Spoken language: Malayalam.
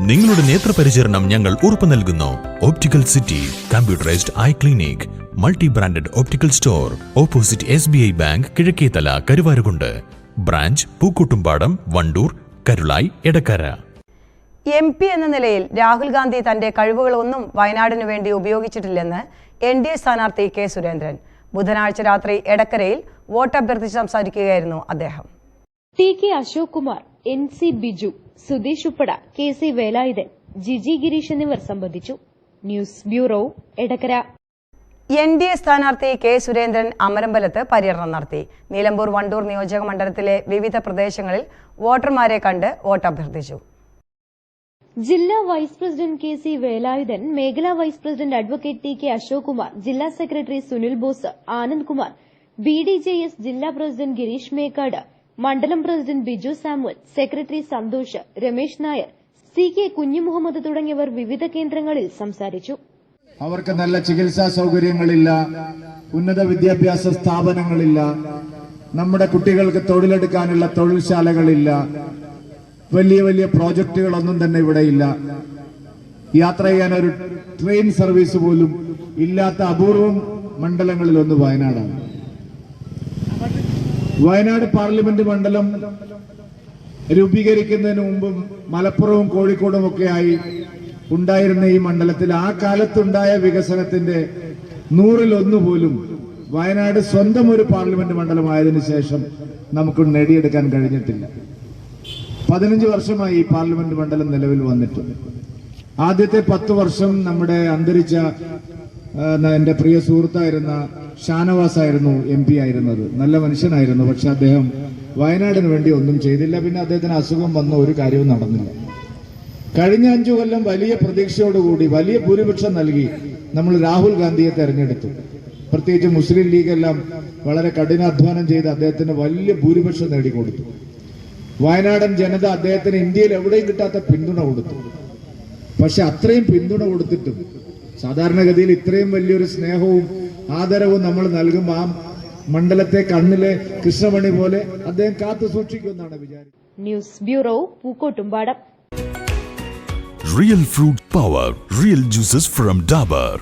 നിങ്ങളുടെ നേത്രപരിചരണം ഞങ്ങൾ ഉറപ്പു നൽകുന്നു. Optical city computerised eye clinic multi branded optical store opposite S B I bank Kizhakkethala Karuvarakundu branch Pookkottumpadam Wandoor Karulai Edakkara M P എന്ന നിലയിൽ രാഹുൽ ഗാന്ധി തന്റെ കഴിവുകളൊന്നും വയനാടിനു വേണ്ടി ഉപയോഗിച്ചിട്ടില്ലെന്ന് എൻ ഡി എ സ്ഥാനാർത്ഥി കെ സുരേന്ദ്രൻ. ബുധനാഴ്ച രാത്രി എടക്കരയിൽ വോട്ടഭ്യർത്ഥിച്ച് സംസാരിക്കുകയായിരുന്നു അദ്ദേഹം. T K Ashok Kumar N C Biju Sudheesh Uppada K C Velayudhan Jiji Gireesh എന്നിവർ സംബന്ധിച്ചു. News bureau Edakkara. N D A സ്ഥാനാർത്ഥി കെ സുരേന്ദ്രൻ അമരമ്പലത്ത് പര്യടനം നടത്തി. നിലമ്പൂർ വണ്ടൂർ നിയോജക മണ്ഡലത്തിലെ വിവിധ പ്രദേശങ്ങളിൽ വോട്ടർമാരെ കണ്ട് വോട്ടഭ്യർത്ഥിച്ചു. ജില്ലാ vice president K C Velayudhan മേഖലാ vice president advocate T K Ashok Kumar ജില്ലാ secretary Sunil Bose Anand Kumar B D J S ജില്ലാ പ്രസിഡന്റ് ഗിരീഷ് മേക്കാട് മണ്ഡലം president Biju Samuel secretary Santhosh Ramesh Nair C K Kunjumuhammed തുടങ്ങിയവർ വിവിധ കേന്ദ്രങ്ങളിൽ സംസാരിച്ചു. അവർക്ക് നല്ല ചികിത്സാ സൗകര്യങ്ങളില്ല ഉന്നത വിദ്യാഭ്യാസ സ്ഥാപനങ്ങളില്ല നമ്മുടെ കുട്ടികൾക്ക് തൊഴിലെടുക്കാനുള്ള തൊഴിൽശാലകളില്ല വലിയ വലിയ പ്രോജക്റ്റുകളൊന്നും തന്നെ ഇവിടെയില്ല യാത്ര ചെയ്യാൻ ഒരു ട്രെയിൻ സർവീസ് പോലും ഇല്ലാത്ത അപൂർവം മണ്ഡലങ്ങളിൽ ഒന്ന് വയനാടാണ്. വയനാട് പാർലമെന്റ് മണ്ഡലം രൂപീകരിക്കുന്നതിന് മുമ്പ് മലപ്പുറവും കോഴിക്കോടും ഒക്കെയായി ഉണ്ടായിരുന്ന ഈ മണ്ഡലത്തിൽ ആ കാലത്തുണ്ടായ വികസനത്തിന്റെ നൂറിലൊന്നു പോലും വയനാട് സ്വന്തം ഒരു പാർലമെന്റ് മണ്ഡലമായതിനു ശേഷം നമുക്ക് നേടിയെടുക്കാൻ കഴിഞ്ഞിട്ടില്ല. പതിനഞ്ച് വർഷമായി ഈ പാർലമെന്റ് മണ്ഡലം നിലവിൽ വന്നിട്ടുണ്ട്. ആദ്യത്തെ പത്ത് വർഷം നമ്മുടെ അന്തരിച്ച ആ, എന്റെ പ്രിയ സുഹൃത്തായിരുന്ന ഷാനവാസ് ആയിരുന്നു എം പി ആയിരുന്നത്. നല്ല മനുഷ്യനായിരുന്നു പക്ഷെ അദ്ദേഹം വയനാടിന് വേണ്ടി ഒന്നും ചെയ്തില്ല. പിന്നെ അദ്ദേഹത്തിന് അസുഖം വന്ന ഒരു കാര്യവും നടന്നില്ല. കഴിഞ്ഞ അഞ്ചു കൊല്ലം വലിയ പ്രതീക്ഷയോടുകൂടി വലിയ ഭൂരിപക്ഷം നൽകി നമ്മൾ രാഹുൽ ഗാന്ധിയെ തെരഞ്ഞെടുത്തു. പ്രത്യേകിച്ച് മുസ്ലിം ലീഗ് എല്ലാം വളരെ കഠിനാധ്വാനം ചെയ്ത് അദ്ദേഹത്തിന് വലിയ ഭൂരിപക്ഷം നേടിക്കൊടുത്തു. വയനാടൻ ജനത അദ്ദേഹത്തിന് ഇന്ത്യയിൽ എവിടെയും കിട്ടാത്ത പിന്തുണ കൊടുത്തു. പക്ഷെ അത്രയും പിന്തുണ കൊടുത്തിട്ടും സാധാരണഗതിയിൽ ഇത്രയും വലിയൊരു സ്നേഹവും ആദരവും നമ്മൾ നൽകുമ്പോൾ ആ മണ്ഡലത്തെ കണ്ണിലെ കൃഷ്ണമണി പോലെ അദ്ദേഹം കാത്തു സൂക്ഷിക്കുമെന്നാണ് വിചാരിക്കുന്നത്. News bureau Pookkottumpadam. Real fruit power real juices from Dabur